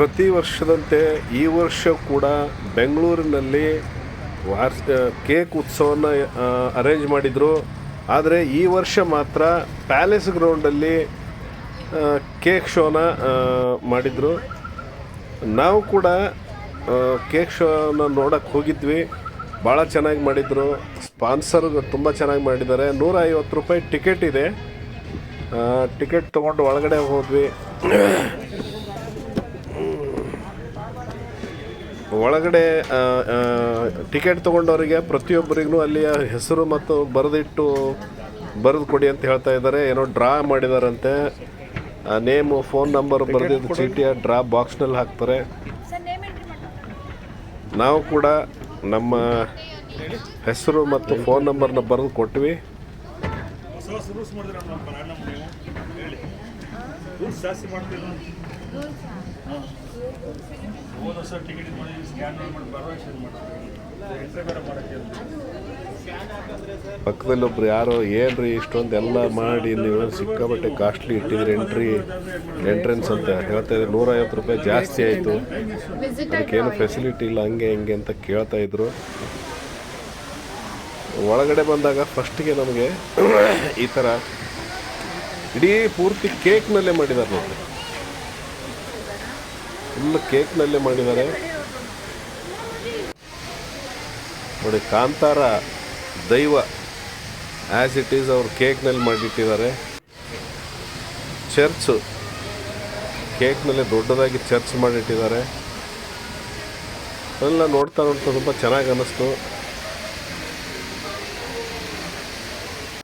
ಪ್ರತಿ ವರ್ಷದಂತೆ ಈ ವರ್ಷ ಕೂಡ ಬೆಂಗಳೂರಿನಲ್ಲಿ ವಾರ್ಷ ಕೇಕ್ ಉತ್ಸವನ ಅರೇಂಜ್ ಮಾಡಿದರು. ಆದರೆ ಈ ವರ್ಷ ಮಾತ್ರ ಪ್ಯಾಲೇಸ್ ಗ್ರೌಂಡಲ್ಲಿ ಕೇಕ್ ಶೋನ ಮಾಡಿದರು. ನಾವು ಕೂಡ ಕೇಕ್ ಶೋನ ನೋಡೋಕ್ಕೆ ಹೋಗಿದ್ವಿ. ಭಾಳ ಚೆನ್ನಾಗಿ ಮಾಡಿದರು. ಸ್ಪಾನ್ಸರ್ ತುಂಬ ಚೆನ್ನಾಗಿ ಮಾಡಿದ್ದಾರೆ. ನೂರ ಐವತ್ತು ರೂಪಾಯಿ ಟಿಕೆಟ್ ಇದೆ. ಟಿಕೆಟ್ ತೊಗೊಂಡು ಒಳಗಡೆ ಹೋದ್ವಿ. ಒಳಗಡೆ ಟಿಕೆಟ್ ತೊಗೊಂಡವರಿಗೆ ಪ್ರತಿಯೊಬ್ಬರಿಗೂ ಅಲ್ಲಿಯ ಹೆಸರು ಮತ್ತು ಬರೆದಿಟ್ಟು ಬರೆದು ಕೊಡಿ ಅಂತ ಹೇಳ್ತಾ ಇದ್ದಾರೆ. ಏನೋ ಡ್ರಾ ಮಾಡಿದಾರಂತೆ. ನೇಮು ಫೋನ್ ನಂಬರ್ ಬರೆದಿದ್ದು ಚೀಟಿಯ ಡ್ರಾ ಬಾಕ್ಸ್ನಲ್ಲಿ ಹಾಕ್ತಾರೆ. ನಾವು ಕೂಡ ನಮ್ಮ ಹೆಸರು ಮತ್ತು ಫೋನ್ ನಂಬರ್ನ ಬರೆದು ಕೊಟ್ವಿ. ಹೋದ ವರ್ಷ ಟಿಕೆಟ್ ಮಾಡಿ ಸ್ಕ್ಯಾನ್ ಮಾಡಿ ಪಕ್ಕದಲ್ಲಿ ಒಬ್ರು ಯಾರೋ, ಏನ್ರಿ ಇಷ್ಟೊಂದು ಎಲ್ಲ ಮಾಡಿ ನೀವು? ಸಿಕ್ಕಾಬಟ್ಟೆ ಕಾಸ್ಟ್ಲಿ ಇಟ್ಟಿದ್ರಿ ಎಂಟ್ರಿ ಎಂಟ್ರೆನ್ಸ್ ಅಂತ ಹೇಳ್ತಾ ಇದ್ರು. ನೂರೈವತ್ತು ರೂಪಾಯಿ ಜಾಸ್ತಿ ಆಯಿತು. ಅದಕ್ಕೇನು ಫೆಸಿಲಿಟಿ ಇಲ್ಲ, ಹಂಗೆ ಹಿಂಗೆ ಅಂತ ಕೇಳ್ತಾ ಇದ್ರು. ಒಳಗಡೆ ಬಂದಾಗ ಫಸ್ಟಿಗೆ ನಮಗೆ ಈ ಥರ ಇಡೀ ಪೂರ್ತಿ ಕೇಕ್ನಲ್ಲೇ ಮಾಡಿದ್ದಾರೆ ನೋಡಿ ಫುಲ್ ಕೇಕ್ನಲ್ಲೇ ಮಾಡಿದ್ದಾರೆ. ನೋಡಿ, ಕಾಂತಾರ ದೈವ ಆ್ಯಸ್ ಇಟ್ ಈಸ್ ಅವ್ರು ಕೇಕ್ನಲ್ಲಿ ಮಾಡಿಟ್ಟಿದ್ದಾರೆ. ಚರ್ಚ್ ಕೇಕ್ನಲ್ಲಿ ದೊಡ್ಡದಾಗಿ ಚರ್ಚ್ ಮಾಡಿಟ್ಟಿದ್ದಾರೆ. ಎಲ್ಲ ನೋಡ್ತಾ ನೋಡ್ತಾ ತುಂಬ ಚೆನ್ನಾಗಿ ಅನ್ನಿಸ್ತು.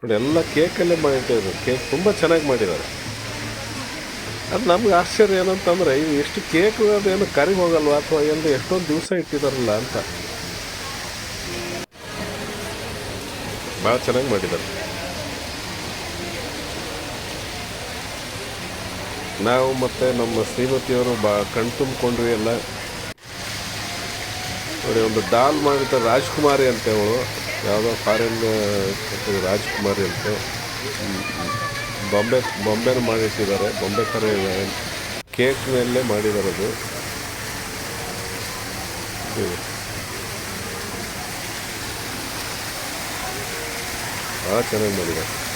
ನೋಡಿ, ಎಲ್ಲ ಕೇಕಲ್ಲೇ ಮಾಡಿಟ್ಟಿದ್ದಾರೆ. ಕೇಕ್ ತುಂಬ ಚೆನ್ನಾಗಿ ಮಾಡಿದ್ದಾರೆ. ಅದು ನಮ್ಗೆ ಆಶ್ಚರ್ಯ ಏನಂತಂದರೆ ಇವು ಎಷ್ಟು ಕೇಕ್ ಅದೇನು ಕರಿ ಹೋಗಲ್ವ ಅಥವಾ ಎಂದು ಎಷ್ಟೊಂದು ದಿವಸ ಇಟ್ಟಿದಾರಲ್ಲ ಅಂತ. ಭಾಳ ಚೆನ್ನಾಗಿ ಮಾಡಿದ್ದಾರೆ ನಾವು ಮತ್ತು ನಮ್ಮ ಶ್ರೀಮತಿಯವರು ಬಾ ಕಣ್ ತುಂಬಿಕೊಂಡ್ವಿ ಎಲ್ಲ. ನೋಡಿ, ಒಂದು ಡಾಲ್ ಮಾಡಿದ ರಾಜ್ಕುಮಾರಿ ಅಂತ ಅವಳು ಯಾವುದೋ ಫಾರಿನ್ ರಾಜ್ಕುಮಾರಿ ಅಂತ. ಬೊಂಬೆ, ಬೊಂಬೆನ ಮಾಡಿಟ್ಟಿದ್ದಾರೆ ಬೊಂಬೆ ಥರ ಇದೆ. ಕೇಕ್ನಲ್ಲೇ ಮಾಡಿದ್ದಾರೆ ಅದು. ಇದು. ಭಾಳ ಚೆನ್ನಾಗಿ ಮಾಡಿದ್ದಾರೆ.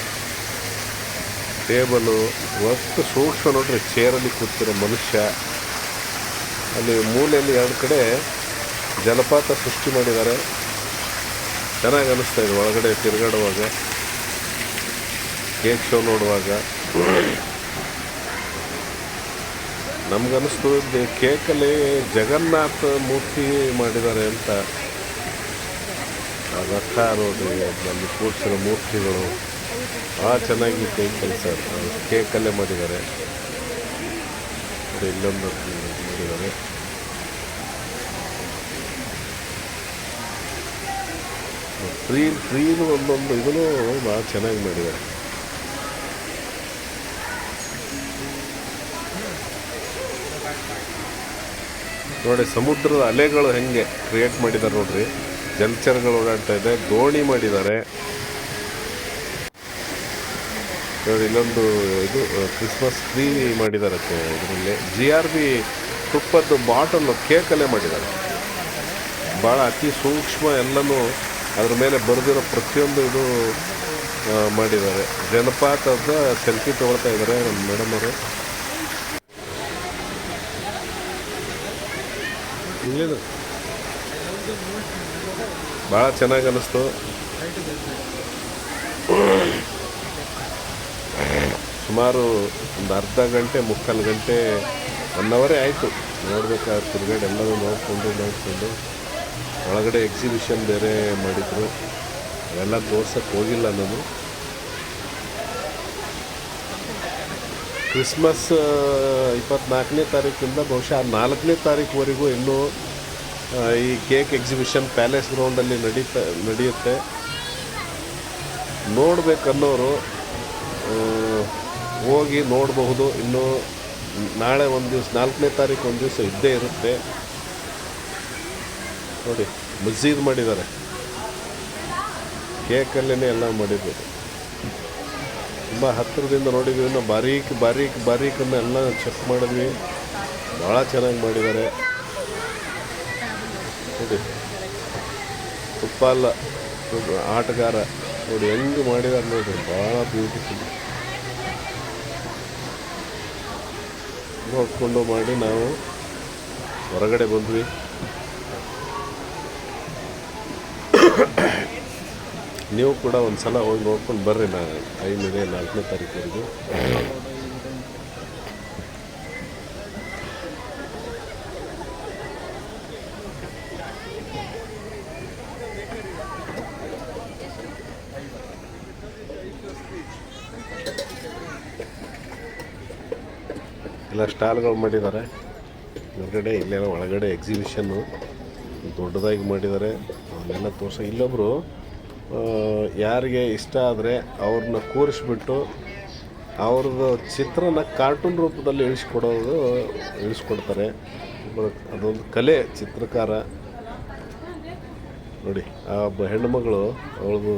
ಟೇಬಲು ಒಟ್ಟು ಸೂಕ್ಷ್ಮ ನೋಡ್ರಿ, ಚೇರಲ್ಲಿ ಕೂತಿರೋ ಮನುಷ್ಯ. ಅಲ್ಲಿ ಮೂಲೆಯಲ್ಲಿ ಎರಡು ಕಡೆ ಜಲಪಾತ ಸೃಷ್ಟಿ ಮಾಡಿದ್ದಾರೆ. ಚೆನ್ನಾಗಿ ಅನ್ನಿಸ್ತಾ ಇದೆ, ಒಳಗಡೆ ತಿರುಗಾಡುವಾಗ. ಕೇಕ್ ಶೋ ನೋಡುವಾಗ ನಮ್ಗನ್ನಿಸ್ತು ಇದು ಕೇಕಲ್ಲಿ ಜಗನ್ನಾಥ ಮೂರ್ತಿ ಮಾಡಿದ್ದಾರೆ ಅಂತ. ರಥ ನೋಡ್ರಿ ಅದರಲ್ಲಿ ಕೂರಿಸಿರೋ ಮೂರ್ತಿಗಳು. ಭಾಳ ಚೆನ್ನಾಗಿ ಕೇಕ್ ಕೆಲಸ ಕೇಕಲ್ಲೇ ಮಾಡಿದ್ದಾರೆ. ನೋಡಿ ಇಲ್ಲೊಂದು ಮಾಡಿದ್ದಾರೆ. ಫ್ರೀ ಫ್ರೀನು ಒಂದೊಂದು, ಇದನ್ನು ಭಾಳ ಚೆನ್ನಾಗಿ ಮಾಡಿದ್ದಾರೆ. ನೋಡಿ, ಸಮುದ್ರದ ಅಲೆಗಳು ಹೆಂಗೆ ಕ್ರಿಯೇಟ್ ಮಾಡಿದ್ದಾರೆ ನೋಡ್ರಿ. ಜಲಚರಗಳು ಓಡಾಡ್ತಾ ಇದೆ, ದೋಣಿ ಮಾಡಿದ್ದಾರೆ. ನೋಡಿ, ಇಲ್ಲೊಂದು ಇದು ಕ್ರಿಸ್ಮಸ್ ಟ್ರೀ ಮಾಡಿದ್ದಾರೆ ಇದರಲ್ಲಿ. ಜಿ ಆರ್ ಬಿ ತುಪ್ಪದ್ದು ಬಾಟಲ್ ಕೇಕಲ್ಲೇ ಮಾಡಿದ್ದಾರೆ. ಭಾಳ ಅತಿ ಸೂಕ್ಷ್ಮ ಎಲ್ಲನೂ ಅದ್ರ ಮೇಲೆ ಬರೆದಿರೋ ಪ್ರತಿಯೊಂದು ಇದು ಮಾಡಿದ್ದಾರೆ. ಜಲಪಾತದ ಸೆಲ್ಫಿ ತಗೊಳ್ತಾ ಇದ್ದಾರೆ ನಮ್ಮ ಮೇಡಮ್ ಅವರು. ಇಲ್ಲಿದು. ಭಾಳ ಚೆನ್ನಾಗಿ ಅನ್ನಿಸ್ತು ಸುಮಾರು ಒಂದು ಅರ್ಧ ಗಂಟೆ, ಮುಕ್ಕಾಲು ಗಂಟೆ ಒನ್ ಅವರೇ ಆಯಿತು. ನೋಡ್ಬೇಕಾದ್ರೆ ತಿರುಗಾಡಿ ಎಲ್ಲರೂ ನೋಡಿಕೊಂಡು ನೋಡಿಕೊಂಡು. ಒಳಗಡೆ ಎಕ್ಸಿಬಿಷನ್ ಬೇರೆ ಮಾಡಿದರು. ಅವೆಲ್ಲ ತೋರ್ಸಕ್ಕೆ ಹೋಗಿಲ್ಲ ನಾನು. ಕ್ರಿಸ್ಮಸ್ ಇಪ್ಪತ್ನಾಲ್ಕನೇ ತಾರೀಕಿಂದ ಬಹುಶಃ ನಾಲ್ಕನೇ ತಾರೀಕುವರೆಗೂ ಇನ್ನೂ ಈ ಕೇಕ್ ಎಕ್ಸಿಬಿಷನ್ ಪ್ಯಾಲೇಸ್ ಗ್ರೌಂಡಲ್ಲಿ ನಡೀತಾ, ನಡೆಯುತ್ತೆ. ನೋಡಬೇಕನ್ನೋರು ಹೋಗಿ ನೋಡಬಹುದು. ಇನ್ನು ನಾಳೆ ಒಂದು ದಿವಸ, ನಾಲ್ಕನೇ ತಾರೀಕು ಒಂದು ದಿವಸ ಇದ್ದೇ ಇರುತ್ತೆ. ನೋಡಿ ಮಸ್ಜಿದ್ ಮಾಡಿದ್ದಾರೆ. ಕೇಕಲ್ಲೇ ಎಲ್ಲ ಮಾಡಿದ್ದಾರೆ. ತುಂಬ ಹತ್ತಿರದಿಂದ ನೋಡಿದ್ವಿ. ನಾವು ಬಾರೀಕ್ ಬಾರೀಕ್, ಬಾರೀಕನ್ನ ಎಲ್ಲ ಚೆಕ್ ಮಾಡಿದ್ವಿ. ಭಾಳ ಚೆನ್ನಾಗಿ ಮಾಡಿದ್ದಾರೆ. ನೋಡಿ. ತುಪ್ಪ ಆಟಗಾರ ನೋಡಿ ಹೆಂಗೆ ಮಾಡಿದ್ದಾರೆ ನೋಡಿ ಭಾಳ ಬ್ಯೂಟಿಫುಲ್ ನೋಡಿಕೊಂಡು ಮಾಡಿ ನಾವು ಹೊರಗಡೆ ಬಂದ್ವಿ. ನೀವು ಕೂಡ ಒಂದು ಸಲ ಹೋಗಿ ನೋಡ್ಕೊಂಡು ಬರ್ರಿ ನಾ ಐದನೇ, ನಾಲ್ಕನೇ ತಾರೀಕುವರೆಗೂ ಎಲ್ಲ ಸ್ಟಾಲ್ಗಳು ಮಾಡಿದ್ದಾರೆ. ಹೊರಗಡೆ ಇಲ್ಲೆಲ್ಲ ಒಳಗಡೆ ಎಕ್ಸಿಬಿಷನ್ನು ದೊಡ್ಡದಾಗಿ ಮಾಡಿದ್ದಾರೆ. ಅವನ್ನೆಲ್ಲ ತೋರಿಸ ಇಲ್ಲೊಬ್ಬರು ಯಾರಿಗೆ ಇಷ್ಟ ಆದರೆ ಅವ್ರನ್ನ ಕೂರಿಸ್ಬಿಟ್ಟು ಅವ್ರದ್ದು ಚಿತ್ರನ ಕಾರ್ಟೂನ್ ರೂಪದಲ್ಲಿ ಇಳಿಸ್ಕೊಡೋದು, ಇಳಿಸ್ಕೊಡ್ತಾರೆ. ಅದೊಂದು ಕಲೆ, ಚಿತ್ರಕಾರ. ನೋಡಿ, ಆ ಹೆಣ್ಣುಮಗಳು, ಅವಳದು